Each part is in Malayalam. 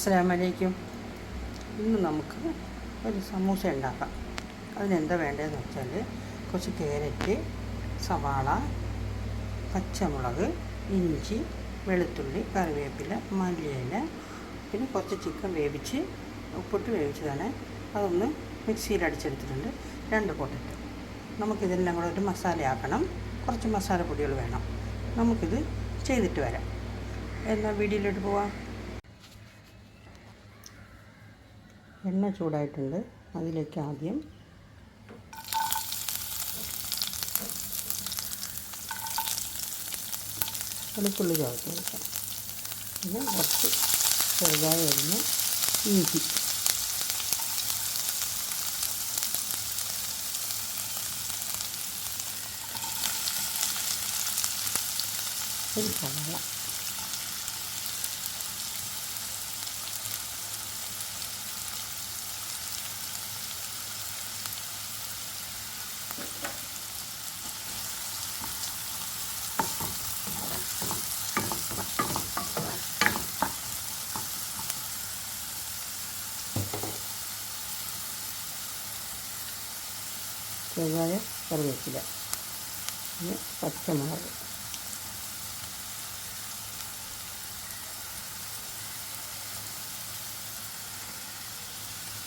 അസ്സലാമലൈക്കും. ഇന്ന് നമുക്ക് ഒരു സമൂസ ഉണ്ടാക്കാം. അതിനെന്താ വേണ്ടതെന്ന് വെച്ചാൽ കുറച്ച് കാരറ്റ് സവാള പച്ചമുളക് ഇഞ്ചി വെളുത്തുള്ളി കറിവേപ്പില മല്ലിയില പിന്നെ കുറച്ച് ചിക്കൻ വേവിച്ച് ഉപ്പിട്ട് വേവിച്ചതാണ്. അതൊന്ന് മിക്സിയിൽ അടിച്ചെടുത്തിട്ടുണ്ട്. രണ്ട് പൊട്ടറ്റ്. നമുക്കിതെല്ലാം കൂടെ ഒരു മസാലയാക്കണം. കുറച്ച് മസാലപ്പൊടികൾ വേണം. നമുക്കിത് ചെയ്തിട്ട് വരാം. എന്നാൽ വീഡിയോയിലോട്ട് പോവാം. എണ്ണ ചൂടായിട്ടുണ്ട്. അതിലേക്ക് ആദ്യം വെളുത്തുള്ളി ചേർത്ത് കൊടുക്കാം. പിന്നെ കുറച്ച് ചെറുതായി അരിഞ്ഞ് ഇഞ്ചി. ഒരു സവാള ചെറുതായ കറിവേപ്പില. പിന്നെ പച്ചമുളക്.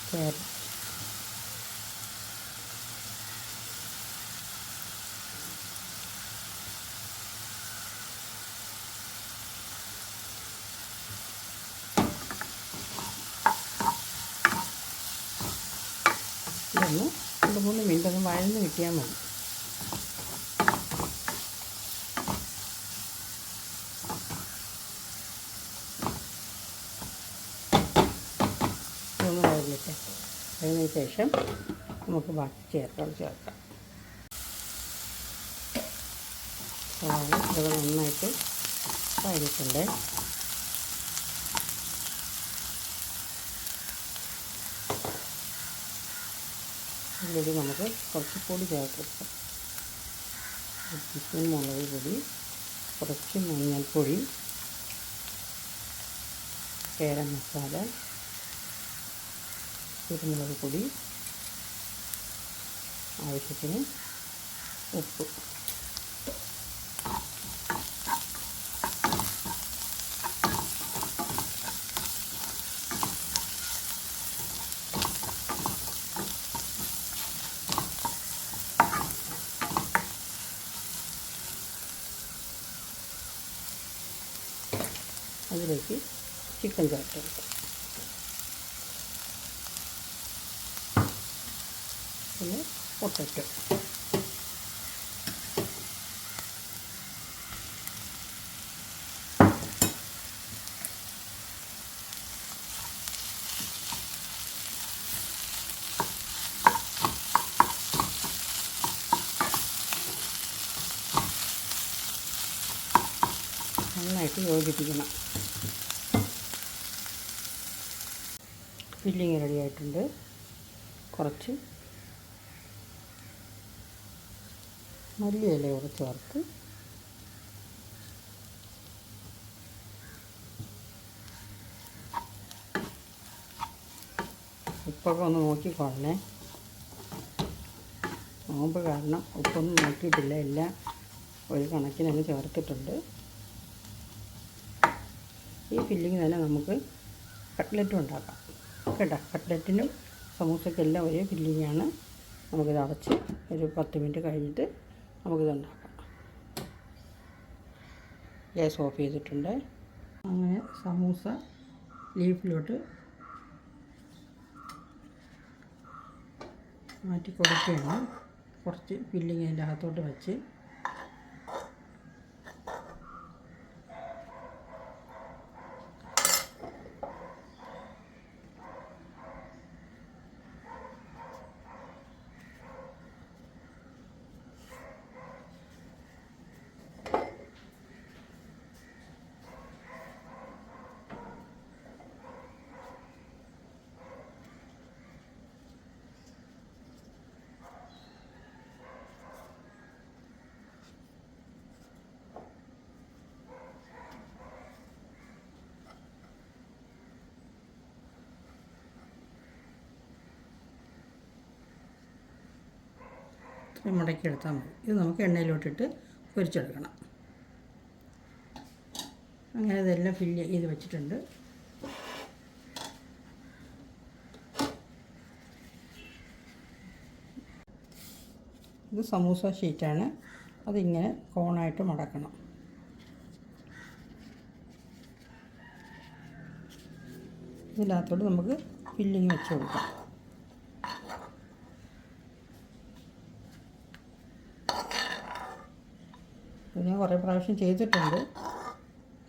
ക്യാരറ്റ് ഇതൊന്ന് രണ്ട് മൂന്ന് മിനിറ്റ് ഒന്ന് വഴന്ന് കിട്ടിയാൽ മതി. ഒന്ന് വഴന്നിട്ട് അതിന് ശേഷം നമുക്ക് ബാക്കി ചേർക്കാം ചേർക്കാം. സവാള ഇത് നന്നായിട്ട് വഴഞ്ഞിട്ടുണ്ട് ഇതിലേക്ക് നമുക്ക് കുറച്ച് പൊടി ചേർക്കാം മുളക് പൊടി കുറച്ച് മഞ്ഞൾപ്പൊടി കേര മസാല കുരുമുളക് പൊടി ആവശ്യത്തിന് ഉപ്പ്. അതിലേക്ക് ചിക്കൻ ചേർത്ത് പിന്നെ പൊട്ടറ്റോ നന്നായിട്ട് യോജിപ്പിക്കണം. ഫില്ലിങ് റെഡി ആയിട്ടുണ്ട്. കുറച്ച് മല്ലിയില കൂടെ ചേർത്ത് ഉപ്പൊക്കെ ഒന്ന് നോക്കിക്കൊള്ളണേ നോമ്പ് കാരണം ഉപ്പൊന്നും നോക്കിയിട്ടില്ല. എല്ലാം ഒരു കണക്കിനങ്ങ് ചേർത്തിട്ടുണ്ട്. ഈ ഫില്ലിങ് തന്നെ നമുക്ക് കട്ട്ലറ്റും ഉണ്ടാക്കാം. കേട്ടോ കട്ട്ലറ്റിനും സമൂസയ്ക്കെല്ലാം ഒരേ ഫില്ലിങ്ങാണ്. നമുക്കിത് അടച്ച് ഒരു പത്ത് മിനിറ്റ് കഴിഞ്ഞിട്ട് നമുക്കിത് ഉണ്ടാക്കാം. ഗ്യാസ് ഓഫ് ചെയ്തിട്ടുണ്ട്. അങ്ങനെ സമൂസ ലീഫിലോട്ട് മാറ്റി കൊടുക്കുകയാണ്. കുറച്ച് ഫില്ലിങ് അതിന്റെ അകത്തോട്ട് വെച്ച് മടക്കി എടുത്താൽ മതി. ഇത് നമുക്ക് എണ്ണയിലോട്ടിട്ട് പൊരിച്ചെടുക്കണം. അങ്ങനെ ഇതെല്ലാം ഫില്ല് ചെയ്ത് വെച്ചിട്ടുണ്ട്. ഇത് സമൂസ ഷീറ്റാണ്. അതിങ്ങനെ കോണായിട്ട് മടക്കണം. ഇതിനകത്തോട്ട് നമുക്ക് ഫില്ലിങ് വെച്ച് കൊടുക്കാം. ഇത് ഞാൻ കുറേ പ്രാവശ്യം ചെയ്തിട്ടുണ്ട്.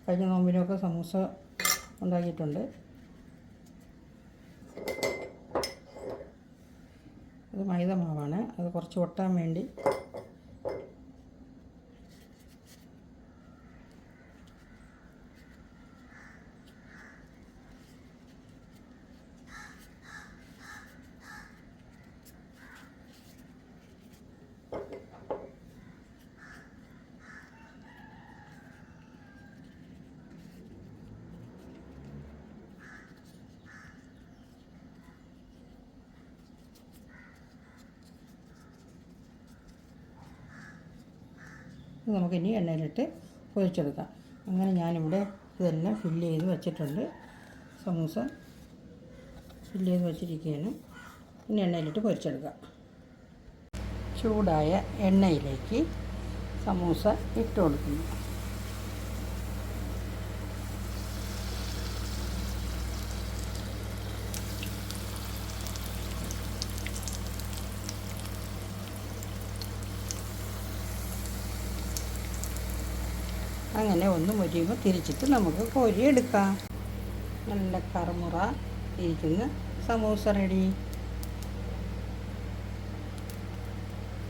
കഴിഞ്ഞ നോമ്പിനൊക്കെ സമൂസ ഉണ്ടാക്കിയിട്ടുണ്ട്. ഇത് മൈദ മാവാണ്. അത് കുറച്ച് ഒട്ടാൻ വേണ്ടി ഇത് നമുക്കിനി എണ്ണയിലിട്ട് പൊരിച്ചെടുക്കാം. അങ്ങനെ ഞാനിവിടെ ഇതെല്ലാം ഫില്ല് ചെയ്ത് വെച്ചിട്ടുണ്ട്. സമൂസ ഫില്ല് ചെയ്ത് വെച്ചിരിക്കുകയാണ്. ഇനി എണ്ണയിലിട്ട് പൊരിച്ചെടുക്കാം. ചൂടായ എണ്ണയിലേക്ക് സമൂസ ഇട്ട് കൊടുക്കുന്നു അങ്ങനെ ഒന്ന് മുരിയുമ്പോൾ തിരിച്ചിട്ട് നമുക്ക് കോരി എടുക്കാം. നല്ല കറുമുറ ഇരിക്കുന്ന. സമൂസ റെഡി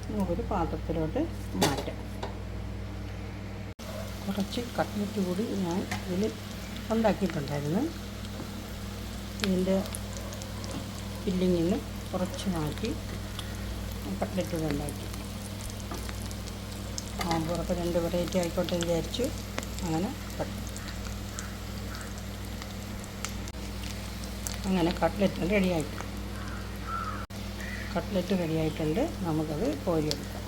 നമുക്കൊരു പാത്രത്തിലോട്ട് മാറ്റാം. കുറച്ച് കട്ട്ലറ്റ് കൂടി ഞാൻ ഇതിൽ ഉണ്ടാക്കിയിട്ടുണ്ടായിരുന്നു. ഇതിന്റെ ഫില്ലിങ്ങിൽ നിന്ന് കുറച്ച് മാറ്റി കട്ട്ലറ്റ് കൂടെ ഉണ്ടാക്കി. പുറത്ത് രണ്ട് വെറൈറ്റി ആയിക്കോട്ടെ വിചാരിച്ചു. അങ്ങനെ അങ്ങനെ കട്ട്ലറ്റ് റെഡിയായിട്ടുണ്ട് കട്ട്ലറ്റ് റെഡിയായിട്ടുണ്ട് നമുക്കത് കോരിയെടുക്കാം.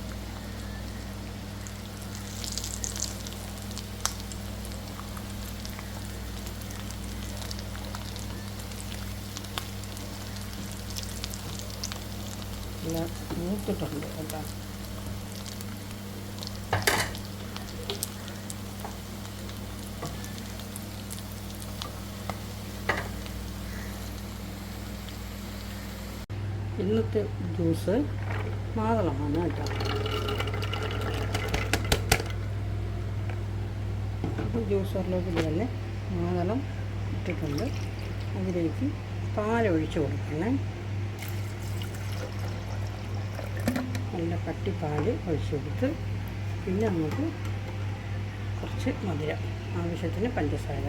നല്ല മൂത്തിട്ടുണ്ട് കേട്ടോ. ഇന്നത്തെ ജ്യൂസ് മാതളമാണ് കേട്ടോ. ജ്യൂസറിലേക്ക് തന്നെ മാതളം ഇട്ടിട്ടുണ്ട്. അതിലേക്ക് പാലൊഴിച്ച് കൊടുക്കണേ. നല്ല കട്ടി പാൽ ഒഴിച്ച് കൊടുത്ത് പിന്നെ നമുക്ക് കുറച്ച് മധുരം ആവശ്യത്തിന് പഞ്ചസാര.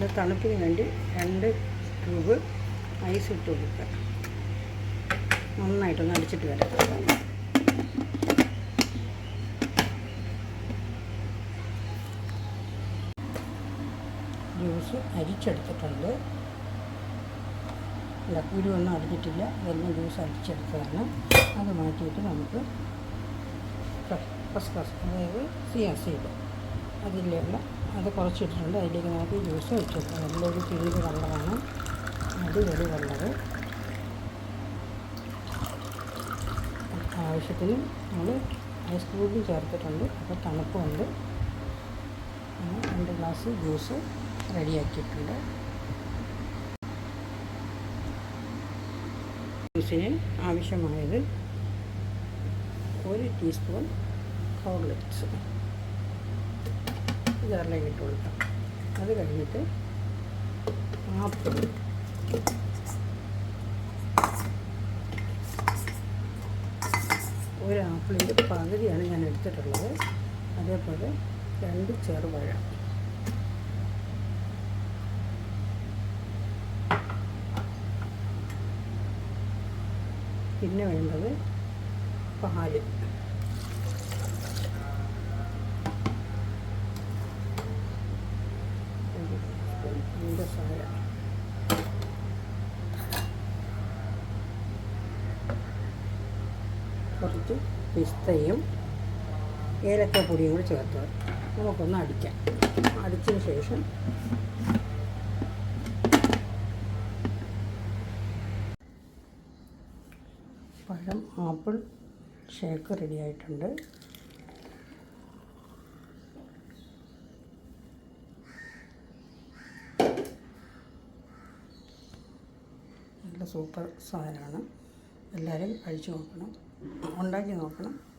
ഇത് തണുപ്പിന് വേണ്ടി രണ്ട് ട്യൂബ് ഐസ് ഇട്ട് കൊടുക്കുക. നന്നായിട്ടൊന്ന് അടിച്ചിട്ട് വരാം. ജ്യൂസ് അരിച്ചെടുത്തിട്ടുണ്ട്. അല്ല കുരുവൊന്നും അടിഞ്ഞിട്ടില്ല. ഇതെല്ലാം ജ്യൂസ് അരിച്ചെടുത്തതാണ് അത് മാറ്റിയിട്ട് നമുക്ക് ഫസ്റ്റ് ക്ലാസ് അതായത് സി എസ് സീഡ്. അതിലുള്ള അത് കുറച്ചിട്ടുണ്ട്. അതിലേക്ക് നമുക്ക് ജ്യൂസ് വെച്ചിട്ടുണ്ട് നല്ലൊരു പിങ്ക് കളറാണ് അടിപൊളി കളറ് ആവശ്യത്തിന് നമ്മൾ ഐസ് ക്യൂബും ചേർത്തിട്ടുണ്ട്. അപ്പോൾ തണുപ്പുണ്ട്. രണ്ട് ഗ്ലാസ് ജ്യൂസ് റെഡിയാക്കിയിട്ടുണ്ട്. ജ്യൂസിന് ആവശ്യമായത് ഒരു ടീസ്പൂൺ ഹോർലിക്സ് ജാറിലേക്ക് ഇട്ട് കൊടുക്കാം. അത് കഴിഞ്ഞിട്ട് ആപ്പിൾ ഒരു ആപ്പിളിന്റെ പകുതിയാണ് ഞാൻ എടുത്തിട്ടുള്ളത്. അതേപോലെ രണ്ട് ചെറുപഴം. പിന്നെ വേണ്ടത് പാൽ ഒരു സ്പൂൺ പഞ്ചസാര കുറച്ച് പിസ്തയും ഏലക്കപ്പൊടിയും കൂടി ചേർത്ത് നമുക്കൊന്ന് അടിക്കാം. അടിച്ചതിന് ശേഷം പഴം ആപ്പിൾ ഷേക്ക് റെഡി ആയിട്ടുണ്ട്. നല്ല സൂപ്പർ സാധനമാണ്. എല്ലാവരും കഴിച്ചു നോക്കണം. ഉണ്ടാക്കി നോക്കണം.